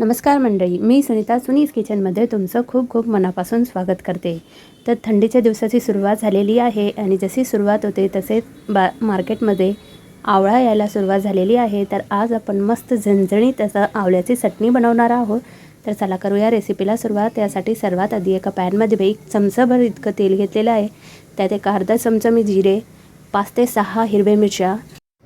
नमस्कार मंडळी मी सुनीता सुनीस किचनमध्ये तुमचं खूप खूप मनापासून स्वागत करते. तर थंडीच्या दिवसाची सुरुवात झालेली आहे आणि जशी सुरुवात होते तसे बा मार्केटमध्ये आवळा यायला सुरुवात झालेली आहे. तर आज आपण मस्त झणझणीत असं आवळ्याची चटणी बनवणार आहोत. तर चला करूया रेसिपीला सुरुवात. त्यासाठी सर्वात आधी एका पॅनमध्ये एक चमचाभर इतकं तेल घेतलेलं आहे. त्यात एक अर्धा चमचा मी जिरे पाच ते सहा हिरव्या मिरच्या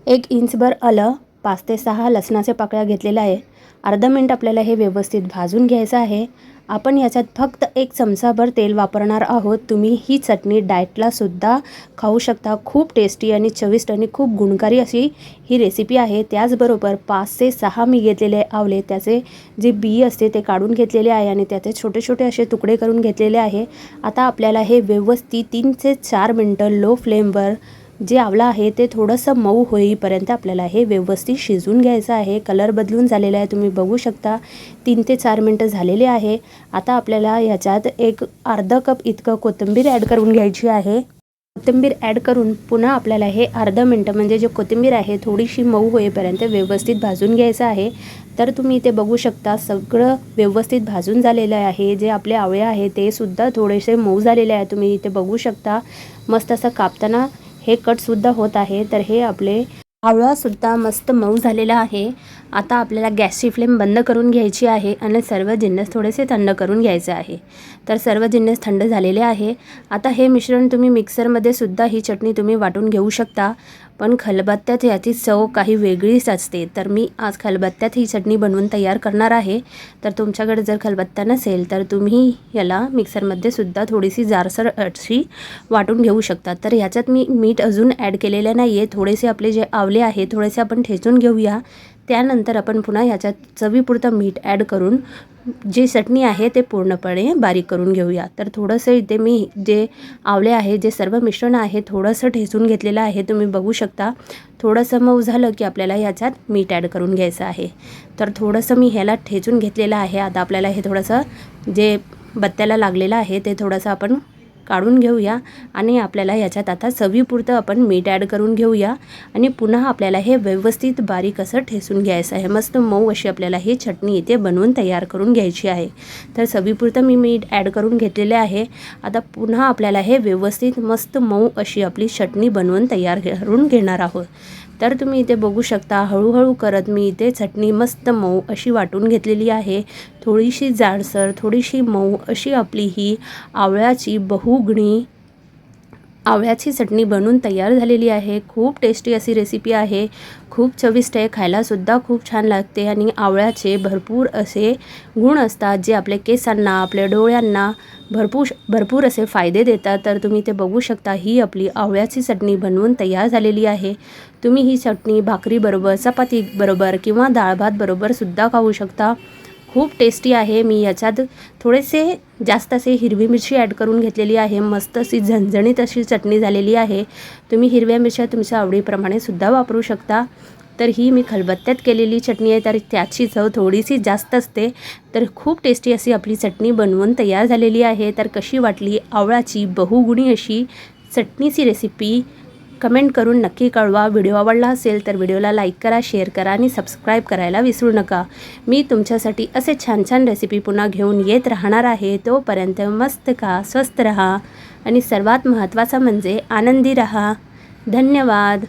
एक इंचभर आलं पाच ते सहा लसणाच्या पाकळ्या घेतलेल्या आहे. अर्धा मिनिट आपल्याला हे व्यवस्थित भाजून घ्यायचं आहे. आपण याच्यात फक्त एक चमचाभर तेल वापरणार आहोत. तुम्ही ही चटणी डाएटलासुद्धा खाऊ शकता. खूप टेस्टी आणि चविष्ट आणि खूप गुणकारी अशी ही रेसिपी आहे. त्याचबरोबर पाच ते सहा मी घेतलेले आवले त्याचे जे बी असते ते काढून घेतलेले आहे आणि त्याचे छोटे छोटे असे तुकडे करून घेतलेले आहे. आता आपल्याला हे व्यवस्थित तीन ते चार मिनटं लो फ्लेमवर जे आवळा आहे ते थोडंसं मऊ होईपर्यंत आपल्याला हे व्यवस्थित शिजून घ्यायचं आहे. कलर बदलून झालेला आहे तुम्ही बघू शकता. तीन ते चार मिनटं झालेले आहे. आता आपल्याला याच्यात एक अर्धा कप इतकं कोथिंबीर ॲड करून घ्यायची आहे. कोथिंबीर ॲड करून पुन्हा आपल्याला हे अर्धा मिनटं म्हणजे जे कोथिंबीर आहे थोडीशी मऊ होईपर्यंत व्यवस्थित भाजून घ्यायचं आहे. तर तुम्ही इथे बघू शकता सगळं व्यवस्थित भाजून झालेलं आहे. जे आपले आवळे आहे ते सुद्धा थोडेसे मऊ झालेले आहे. तुम्ही इथे बघू शकता. मस्त असं कापताना हे कटसुद्धा होत आहे. तर हे आपले आवळासुद्धा मस्त मऊ झालेला आहे. आता आपल्याला गॅसची फ्लेम बंद करून घ्यायची आहे आणि सर्व जिन्नस थोडेसे थंड करून घ्यायचे आहे. तर सर्व जिन्नस थंड झालेले आहे. आता हे मिश्रण तुम्ही मिक्सरमध्ये सुद्धा ही चटणी तुम्ही वाटून घेऊ शकता. पण खलबत्त्यात याची चव काही वेगळीच असते. तर मी आज खलबत्त्यात ही चटणी बनवून तयार करणार आहे. तर तुमच्याकडे जर खलबत्ता नसेल तर तुम्ही याला मिक्सरमध्ये सुद्धा थोडीशी जारसर अशी वाटून घेऊ शकता. तर ह्याच्यात मी मीठ अजून ॲड केलेलं नाही आहे थोडेसे आपले जे आवले आहे. थोडेसे आपण ठेचून घेऊया. त्यानंतर आपण पुन्हा ह्याच्यात चवीपुरतं मीठ ॲड करून जी चटणी आहे ते पूर्णपणे बारीक करून घेऊया. तर थोडंसं इथे मी जे आवले आहे जे सर्व मिश्रण आहे थोडंसं ठेचून घेतलेलं आहे. तुम्ही बघू शकता. थोडंसं मऊ झालं की आपल्याला ह्याच्यात मीठ ॲड करून घ्यायचं आहे. तर थोडंसं मी ह्याला ठेचून घेतलेलं आहे. आता आपल्याला हे थोडंसं जे बत्त्याला लागलेलं आहे ते थोडंसं आपण काढून घेऊया आणि आपल्याला ह्याच्यात आता चवीपुरतं आपण मीठ ॲड करून घेऊया. आणि पुन्हा आपल्याला हे व्यवस्थित बारीक असं ठेसून घ्यायचं आहे. मस्त मऊ अशी आपल्याला ही चटणी इथे बनवून तयार करून घ्यायची आहे. तर चवीपुरतं मी मीठ ॲड करून घेतलेले आहे. आता पुन्हा आपल्याला हे व्यवस्थित मस्त मऊ अशी आपली चटणी बनवून तयार करून घेणार आहोत. तर तुम्ही इथे बघू शकता हळूहळू करत मी इथे चटणी मस्त मऊ अशी वाटून घेतलेली आहे. थोडीशी जाडसर थोडीशी मऊ अशी आपली ही आवळ्याची बहुगणी आवळ्याची चटणी बनवून तयार झालेली आहे. खूप टेस्टी अशी रेसिपी आहे. खूप चविष्ट आहे खायलासुद्धा खूप छान लागते आणि आवळ्याचे भरपूर असे गुण असतात जे आपल्या केसांना आपल्या डोळ्यांना भरपूर भरपूर असे फायदे देतात. तर तुम्ही ते बघू शकता. ही आपली आवळ्याची चटणी बनवून तयार झालेली आहे. तुम्ही ही चटणी भाकरीबरोबर चपातीबरोबर किंवा डाळ भात बरोबरसुद्धा खाऊ शकता. खूप टेस्टी आहे. मी याच्यात थोडेसे जास्त असे हिरवी मिरची ॲड करून घेतलेली आहे. मस्त अशी झणझणीत अशी चटणी झालेली आहे. तुम्ही हिरव्या मिरच्या तुमच्या आवडीप्रमाणे सुद्धा वापरू शकता. तर ही मी खलबत्त्यात केलेली चटणी आहे. तर त्याची चव थोडीशी जास्त असते. तर खूप टेस्टी अशी आपली चटणी बनवून तयार झालेली आहे. तर कशी वाटली आवळाची बहुगुणी अशी चटणीची रेसिपी कमेंट करून नक्की कळवा. व्हिडिओ आवडला असेल तर व्हिडिओला लाईक करा शेअर करा आणि सबस्क्राईब करायला विसरू नका. मी तुमच्यासाठी असे छान छान रेसिपी पुन्हा घेऊन येत राहणार आहे. तोपर्यंत मस्त का स्वस्त रहा आणि सर्वात महत्त्वाचं म्हणजे आनंदी रहा. धन्यवाद.